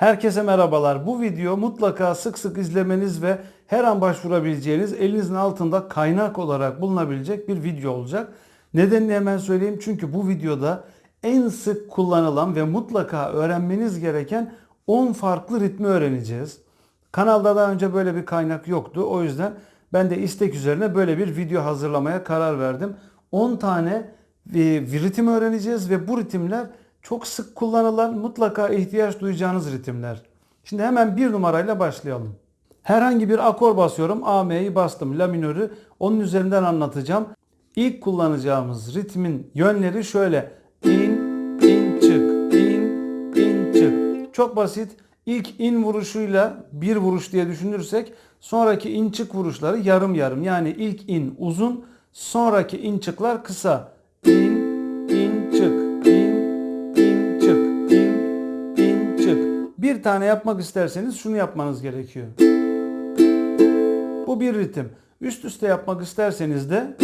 Herkese merhabalar. Bu video mutlaka sık sık izlemeniz ve her an başvurabileceğiniz elinizin altında kaynak olarak bulunabilecek bir video olacak. Nedenini hemen söyleyeyim. Çünkü bu videoda en sık kullanılan ve mutlaka öğrenmeniz gereken 10 farklı ritmi öğreneceğiz. Kanalda daha önce böyle bir kaynak yoktu. O yüzden ben de istek üzerine böyle bir video hazırlamaya karar verdim. 10 tane e, ritim öğreneceğiz ve bu ritimler çok sık kullanılan mutlaka ihtiyaç duyacağınız ritimler. Şimdi hemen bir numarayla başlayalım. Herhangi bir akor basıyorum. A, M'yi bastım. La minörü. Onun üzerinden anlatacağım. İlk kullanacağımız ritmin yönleri şöyle. İn, in, çık. İn, in, çık. Çok basit. İlk in vuruşuyla bir vuruş diye düşünürsek sonraki in çık vuruşları yarım yarım. Yani ilk in uzun, sonraki in çıklar kısa. Bir tane yapmak isterseniz şunu yapmanız gerekiyor. Bu bir ritim. Üst üste yapmak isterseniz de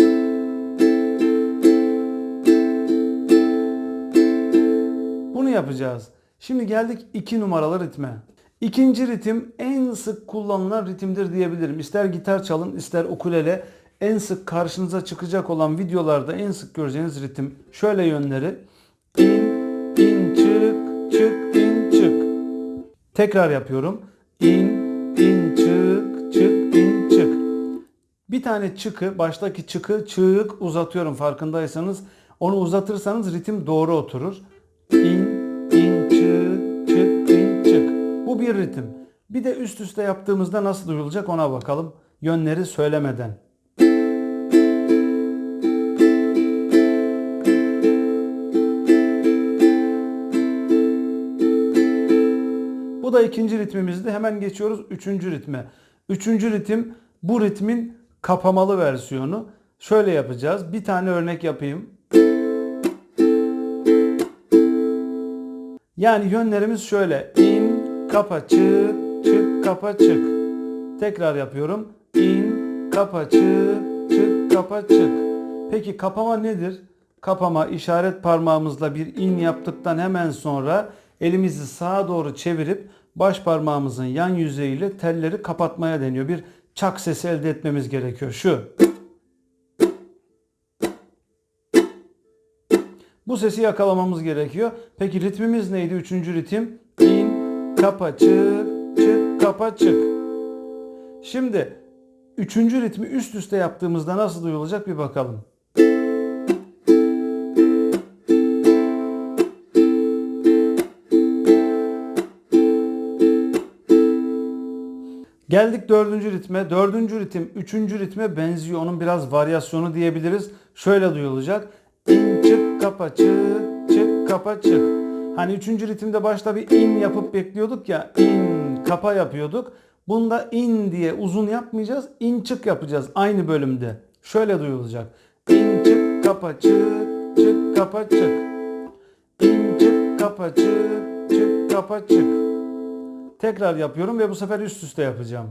bunu yapacağız. Şimdi geldik iki numaralı ritme. İkinci ritim en sık kullanılan ritimdir diyebilirim. İster gitar çalın ister ukulele en sık karşınıza çıkacak olan videolarda en sık göreceğiniz ritim. Şöyle yönleri. Tekrar yapıyorum. İn, in, çık, çık, in, çık. Bir tane çıkı, baştaki çıkı, çık uzatıyorum farkındaysanız. Onu uzatırsanız ritim doğru oturur. İn, in, çık, çık, in, çık. Bu bir ritim. Bir de üst üste yaptığımızda nasıl duyulacak ona bakalım. Yönleri söylemeden. Bu da ikinci ritmimizdi. Hemen geçiyoruz üçüncü ritme. Üçüncü ritim bu ritmin kapamalı versiyonu. Şöyle yapacağız. Bir tane örnek yapayım. Yani yönlerimiz şöyle. İn, kapa, çık, çık, kapa, çık. Tekrar yapıyorum. İn, kapa, çık, çık, kapa, çık. Peki kapama nedir? Kapama işaret parmağımızla bir in yaptıktan hemen sonra elimizi sağa doğru çevirip baş parmağımızın yan yüzeyiyle telleri kapatmaya deniyor. Bir çak sesi elde etmemiz gerekiyor. Şu. Bu sesi yakalamamız gerekiyor. Peki ritmimiz neydi? Üçüncü ritim. İn, kapa, çık, çık, kapa, çık. Şimdi üçüncü ritmi üst üste yaptığımızda nasıl duyulacak bir bakalım. Geldik dördüncü ritme. Dördüncü ritim üçüncü ritme benziyor. Onun biraz varyasyonu diyebiliriz. Şöyle duyulacak. İn çık kapa çık çık kapa çık. Hani üçüncü ritimde başta bir in yapıp bekliyorduk ya. in kapa yapıyorduk. Bunda in diye uzun yapmayacağız. in çık yapacağız aynı bölümde. Şöyle duyulacak. İn çık kapa çık çık kapa çık. İn çık kapa çık çık kapa çık. Tekrar yapıyorum ve bu sefer üst üste yapacağım.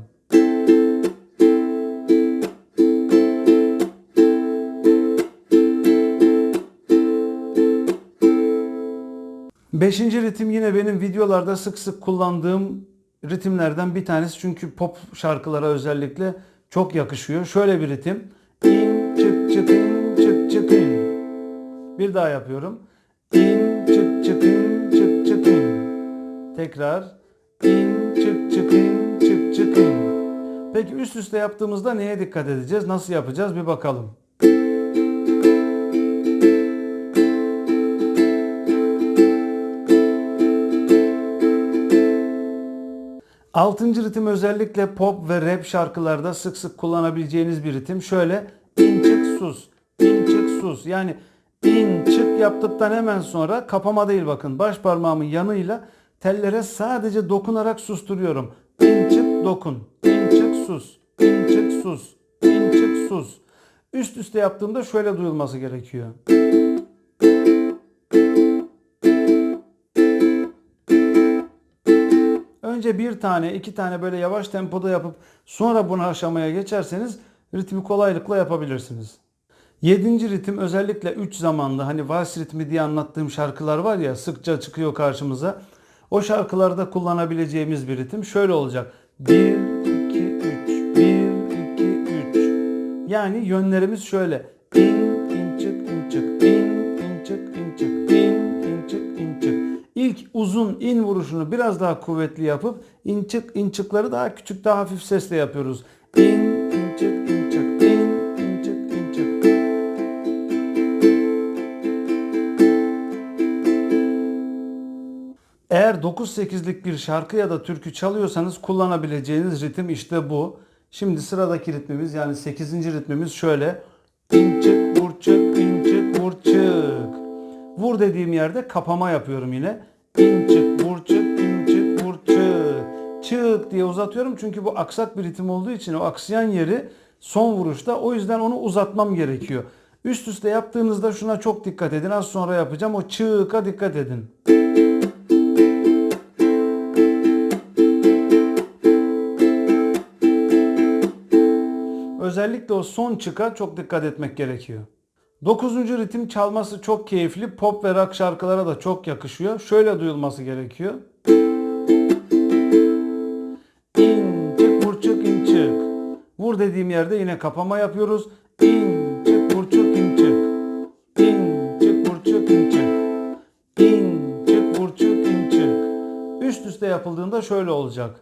Beşinci ritim yine benim videolarda sık sık kullandığım ritimlerden bir tanesi. Çünkü pop şarkılara özellikle çok yakışıyor. Şöyle bir ritim. İn çık çık in çık çık in. Bir daha yapıyorum. İn çık çık in çık çık in. Tekrar. Çık çık in çık çık. Peki üst üste yaptığımızda neye dikkat edeceğiz? Nasıl yapacağız? Bir bakalım. Altıncı ritim özellikle pop ve rap şarkılarda sık sık kullanabileceğiniz bir ritim. Şöyle in çık sus, in çık sus. Yani in çık yaptıktan hemen sonra kapama değil bakın. Baş parmağımın yanıyla tellere sadece dokunarak susturuyorum. İn çık dokun, in çık sus, in çık sus, in çık sus. Üst üste yaptığımda şöyle duyulması gerekiyor. Önce bir tane, iki tane böyle yavaş tempoda yapıp sonra bunu aşamaya geçerseniz ritmi kolaylıkla yapabilirsiniz. Yedinci ritim özellikle üç zamanlı hani vals ritmi diye anlattığım şarkılar var ya sıkça çıkıyor karşımıza. O şarkılarda kullanabileceğimiz bir ritim şöyle olacak. 1, 2, 3, 1, 2, 3. Yani yönlerimiz şöyle. İn, in, çık, in, çık, in, in, çık, in, çık, in, in, çık, in, çık. İlk uzun in vuruşunu biraz daha kuvvetli yapıp in, çık, in, çıkları daha küçük, daha hafif sesle yapıyoruz. İn, Eğer 9-8'lik bir şarkı ya da türkü çalıyorsanız kullanabileceğiniz ritim işte bu. Şimdi sıradaki ritmimiz yani 8. ritmimiz şöyle. İn çık vur çık in çık vur çık. Vur dediğim yerde kapama yapıyorum yine. İn çık vur çık in çık vur çık. Çık diye uzatıyorum çünkü bu aksak bir ritim olduğu için o aksayan yeri son vuruşta o yüzden onu uzatmam gerekiyor. Üst üste yaptığınızda şuna çok dikkat edin. Az sonra yapacağım. O çıka dikkat edin. Özellikle o son çıka çok dikkat etmek gerekiyor. Dokuzuncu ritim çalması çok keyifli. Pop ve rock şarkılara da çok yakışıyor. Şöyle duyulması gerekiyor. İn çık vur çık in çık. Vur dediğim yerde yine kapama yapıyoruz. İn çık vur çık in çık. İn çık vur çık in çık. İn çık vur çık in çık. Üst üste yapıldığında şöyle olacak.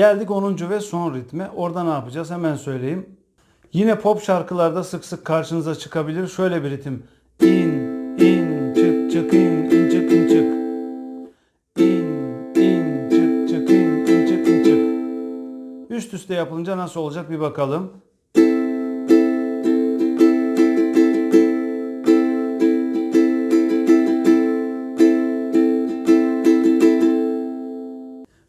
Geldik 10. ve son ritme. Orada ne yapacağız? Hemen söyleyeyim. Yine pop şarkılarda sık sık karşınıza çıkabilir. Şöyle bir ritim. İn, in, çık, çık, in, in, çık, in, çık. İn, in, çık, çık, in, in, çık, in, çık. Üst üste yapılınca nasıl olacak bir bakalım.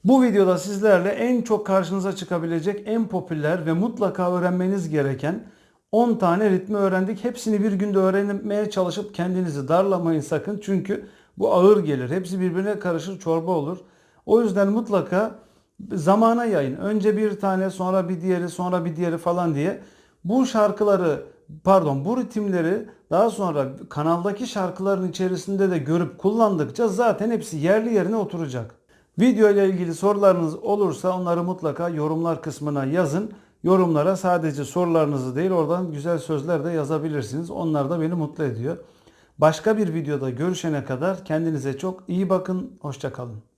Bu videoda sizlerle en çok karşınıza çıkabilecek en popüler ve mutlaka öğrenmeniz gereken 10 tane ritmi öğrendik. Hepsini bir günde öğrenmeye çalışıp kendinizi darlamayın sakın. Çünkü bu ağır gelir. Hepsi birbirine karışır çorba olur. O yüzden mutlaka zamana yayın. Önce bir tane sonra bir diğeri sonra bir diğeri falan diye. Bu şarkıları pardon bu ritimleri daha sonra kanaldaki şarkıların içerisinde de görüp kullandıkça zaten hepsi yerli yerine oturacak. Video ile ilgili sorularınız olursa onları mutlaka yorumlar kısmına yazın. Yorumlara sadece sorularınızı değil oradan güzel sözler de yazabilirsiniz. Onlar da beni mutlu ediyor. Başka bir videoda görüşene kadar kendinize çok iyi bakın. Hoşçakalın.